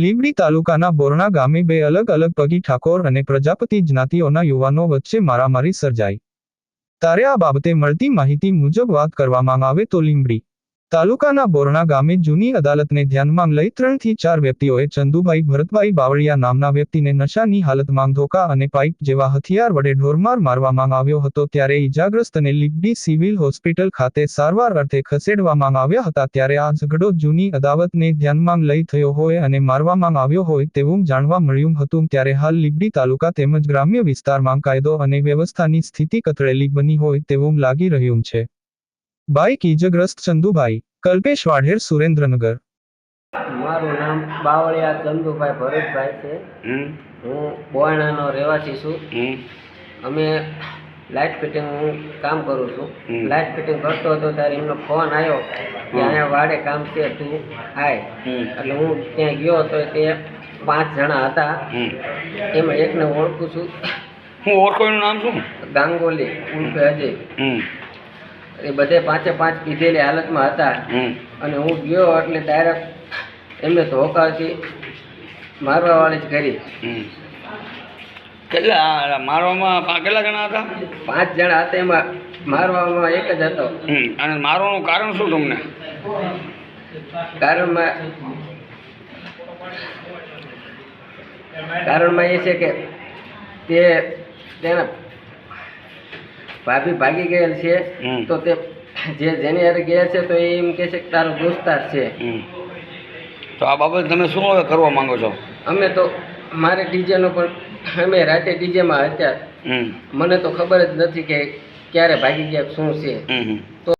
લીંબડી તાલુકાના બોરણા ગામે બે અલગ અલગ પગી ઠાકોર અને પ્રજાપતિ જ્ઞાતિઓના યુવાનો વચ્ચે મારામારી સર્જાઈ. તારે આ બાબતે મળતી માહિતી મુજબ વાત કરવામાં આવે તો લીંબડી. તાલુકાના બોરણા ગામે જૂની અદાલતને ધ્યાનમાં લઈ ત્રણથી ચાર વ્યક્તિઓએ ચંદુભાઈ ભરતભાઈ બાવળિયા નામના વ્યક્તિને નશાની હાલતમાં ધોકા અને પાઇપ જેવા હથિયાર વડે ઢોરમાર મારવામાં આવ્યો હતો ત્યારે ઈજાગ્રસ્તને લીગડી સિવિલ હોસ્પિટલ ખાતે સારવાર અર્થે ખસેડવામાં આવ્યા હતા ત્યારે આ ઝઘડો જૂની અદાવતને ધ્યાનમાં લઈ થયો હોય અને મારવામાં આવ્યો હોય તેવું જાણવા મળ્યું હતું ત્યારે હાલ લીગડી તાલુકા તેમજ ગ્રામ્ય વિસ્તારમાં કાયદો અને વ્યવસ્થાની સ્થિતિ કથળેલી બની હોય તેવું લાગી રહ્યું છે. બાઇક ઈજાગ્રસ્ત ચંદુભાઈ કલ્પેશ વાઢેર સુરેન્દ્રનગર. મારું નામ બાવળિયા ચંદુભાઈ ભરતભાઈ છે. હું બોયણાનો રહેવાસી છું. અમે લાઇટ ફિટિંગનું કામ કરું છું. લાઇટ ફિટિંગ કરતો હતો ત્યારે એમનો ફોન આવ્યો કે અહીંયા વાડે કામ છે તું આય. એટલે હું ત્યાં ગયો હતો તે પાંચ જણા હતા. એમાં એકને ઓળખું છું. હું ઓળખો એનું નામ શું? ગાંગોલી ઉર્ફે અજય. હમ. એ બધે પાંચે પાંચ પીધેલી હાલતમાં હતા. અને હું ગયો એટલે ડાયરેક્ટ એમને ધોકાથી મારવાવાળી જ કરી. કેટલા મારવામાં કેટલા જણા હતા? પાંચ જણા હતા એમાં. મારવામાં એક જ હતો. અને મારવાનું કારણ શું તમને? કારણમાં કારણમાં એ છે કે તે તેના ભાભી ભાગી ગયેલ છે તો તે જે જેની હારે ગયા છે તો એ એમ કહે છે કે તારો દોસ્તાર છે. તો આ બાબત તમે શું હવે કરવા માંગો છો? અમે તો મારે ડીજેનો પણ અમે રાતે ડીજેમાં હતા. હત્યા મને તો ખબર જ નથી કે ક્યારે ભાગી ગયા શું છે. તો